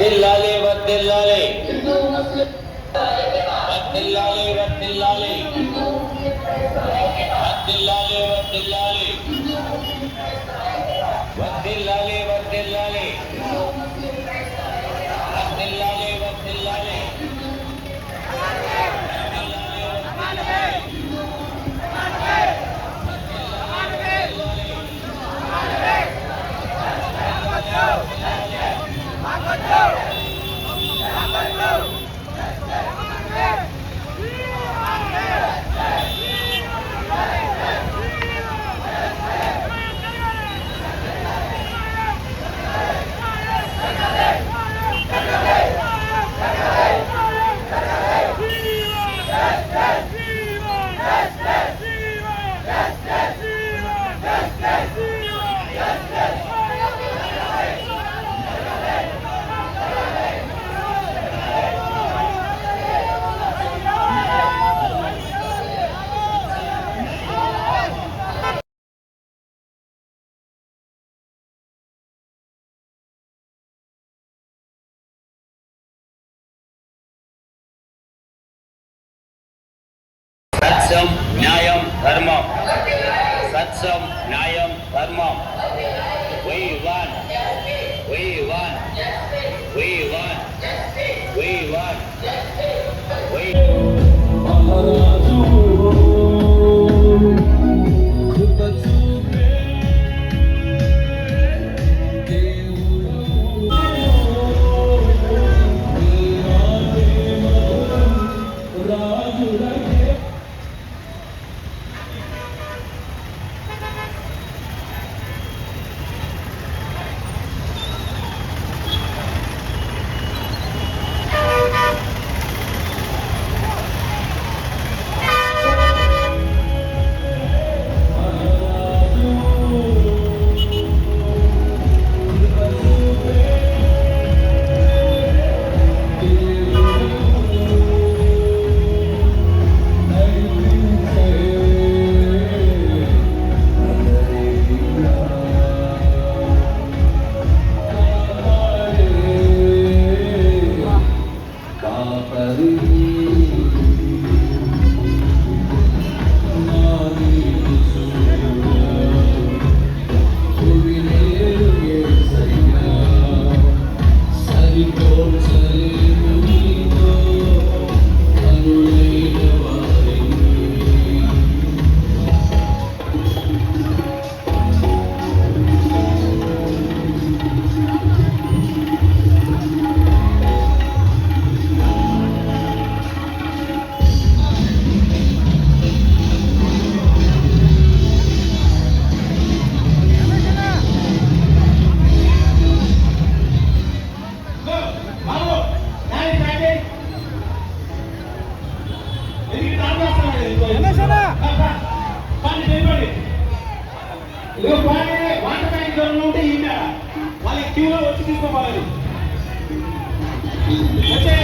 வத்தில்லாலே வத்தில்லாலே. வத்தில்லாலே வத்தில்லாலே. வத்தில்லாலே வத்தில்லாலே. வத்தில்லாலே సత్యం న్యాయం ధర్మం Wait. Thank you. ఉంటే ఈయన వాళ్ళ క్యూలో వచ్చి తీసుకోవాలి. వచ్చే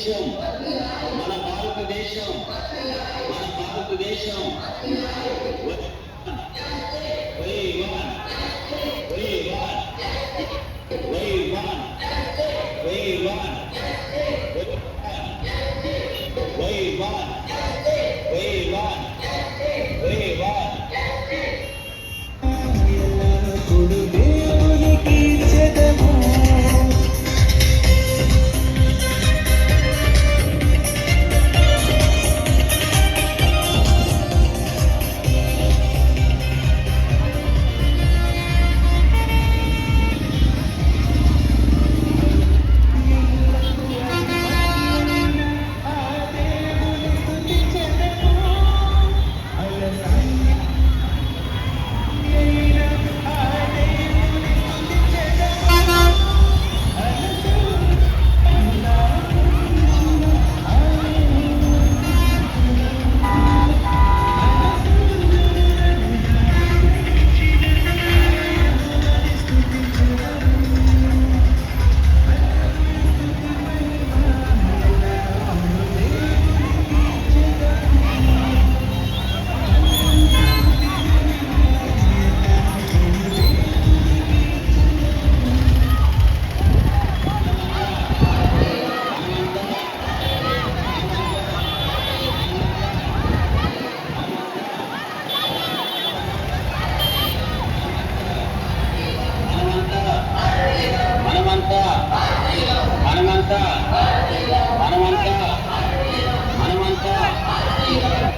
భారతదేశం మన భారతదేశం మన భారతదేశం Wave one.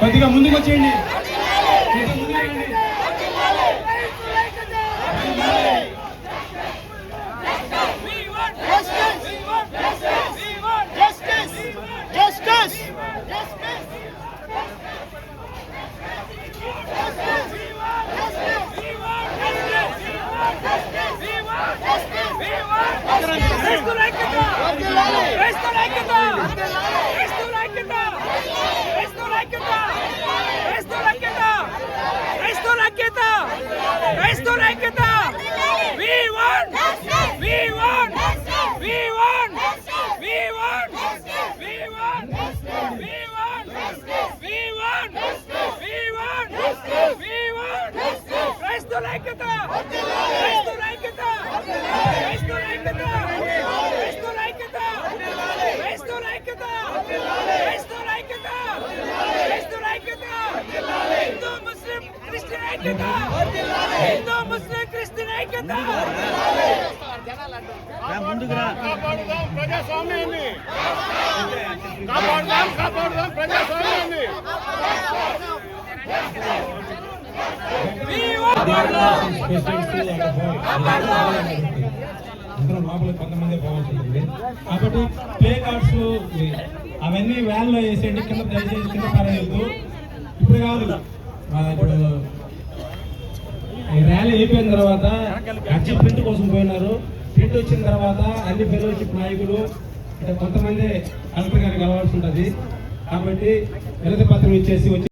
కొద్దిగా ముందుకు వచ్చేయండి. ముందుకు రండి. క్రైస్తవుల ఐక్యత! క్రైస్తవుల ఐక్యత క్రైస్తవుల ఐక్యత క్రైస్తవుల ఐక్యత క్రైస్తవుల ఐక్యత క్రైస్తవుల ఐక్యత క్రైస్తవుల ఐక్యత హిందూ ముస్లిం క్రిస్టియన్ ఐక్యత హిందూ ముస్లిం కాపాడుదాం కాపాడుదాం ప్రజాస్వామ్యాన్ని. అందరూ లోపల కొంతమంది పోవాల్సి ఉంటుంది కాబట్టి ప్లే కార్డ్స్ అవన్నీ వ్యాన్లో వేసేయండి కింద దయచేసి కింద పడేయద్దు. ఇప్పుడు కాదు. ఇప్పుడు ఈ ర్యాలీ అయిపోయిన తర్వాత అచ్చి ప్రింట్ కోసం పోయినారు. ప్రింట్ వచ్చిన తర్వాత అన్ని ఫెలోషిప్ నాయకులు అంటే కొంతమంది కలెక్టర్ గారికి కలవాల్సి ఉంటుంది. కాబట్టి వినతి పత్రం ఇచ్చేసి వచ్చి